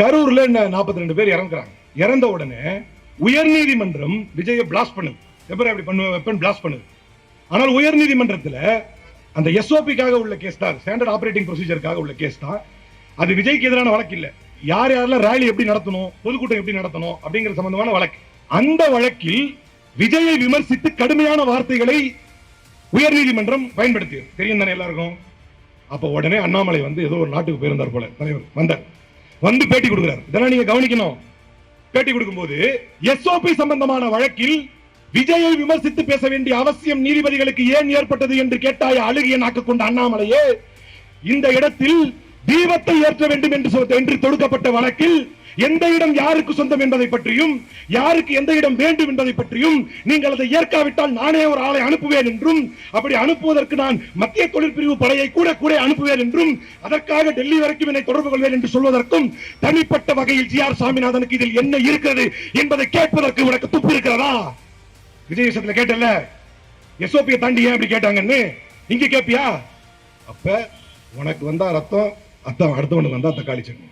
கரூர்ல நாற்பத்தி ரெண்டு பேர் இறங்குறாங்க. இறந்த உடனே உயர்நீதிமன்றம் விஜய பிளாஸ்ட் பண்ணுது. எப்படி அப்படி பண்ணு வெப்பன் பிளாஸ்ட் பண்ணுது. ஆனால் உயர்நீதிமன்றத்துல அந்த எஸ்ஓபிக்காக உள்ள கேஸ் தான் ஸ்டாண்டர்ட் ஆப்ரேட்டிங் ப்ரொசீஜருக்காக உள்ள கேஸ் தான். அது விஜய்க்கு எதிரான வழக்கு இல்லை. யார் யாரெல்லாம் ரேலி எப்படி நடத்தணும் பொதுக்கூட்டம் எப்படி நடத்தணும் அப்படிங்கிற சம்பந்தமான வழக்கு. அந்த வழக்கில் விஜயை விமர்சித்து கடுமையான வார்த்தைகளை உயர்நீதிமன்றம் பயன்படுத்தியது. தெரியும் தானே எல்லாருக்கும்? அப்போ உடனே அண்ணாமலை வந்து ஏதோ ஒரு நாட்டுக்கு போயிருந்தார் போல. தலைவர் வந்தார். வந்து பேட்டி கொடுக்கிறார். இதெல்லாம் நீங்க கவனிக்கணும். பேட்டி கொடுக்கும்போது எஸ்ஓபி சம்பந்தமான வழக்கில் விஜயை விமர்சித்து பேச வேண்டிய அவசியம் நீதிபதிகளுக்கு ஏன் ஏற்பட்டது என்று கேட்டாய அழுகிய நாக்கு கொண்ட அண்ணாமலையே? இந்த இடத்தில் தீபத்தை ஏற்ற வேண்டும் என்று என்று தொடுக்கப்பட்ட வழக்கில் எந்த இடம் யாருக்கு சொந்தம் என்பதை பற்றியும் யாருக்கு எந்த இடம் வேண்டும் என்பதை பற்றியும் நீங்கள் அதை ஏற்காவிட்டால் நானே ஒரு ஆளை அனுப்புவேன் என்றும் அப்படி அனுப்புவதற்கு நான் மத்திய தொழிற்பிரிவு படையை கூட கூட அனுப்புவேன் என்றும் அதற்காக டெல்லி வரைக்கும் என்னை தொடர்பு கொள்வேன் என்று சொல்வதற்கும் தனிப்பட்ட வகையில் ஜி ஆர் சாமிநாதனுக்கு இதில் என்ன இருக்கிறது என்பதை கேட்பதற்கு உனக்கு துப்பு இருக்கிறதா? விஜய் விஷயத்துல கேட்டல எஸ்ஓபியை தாண்டி ஏன் அப்படி கேட்டாங்கன்னு? இங்க கேப்பியா? அப்ப உனக்கு வந்தா ரத்தம் அத்தான் அடுத்தவனுக்கு வந்தா தக்காளி சட்னி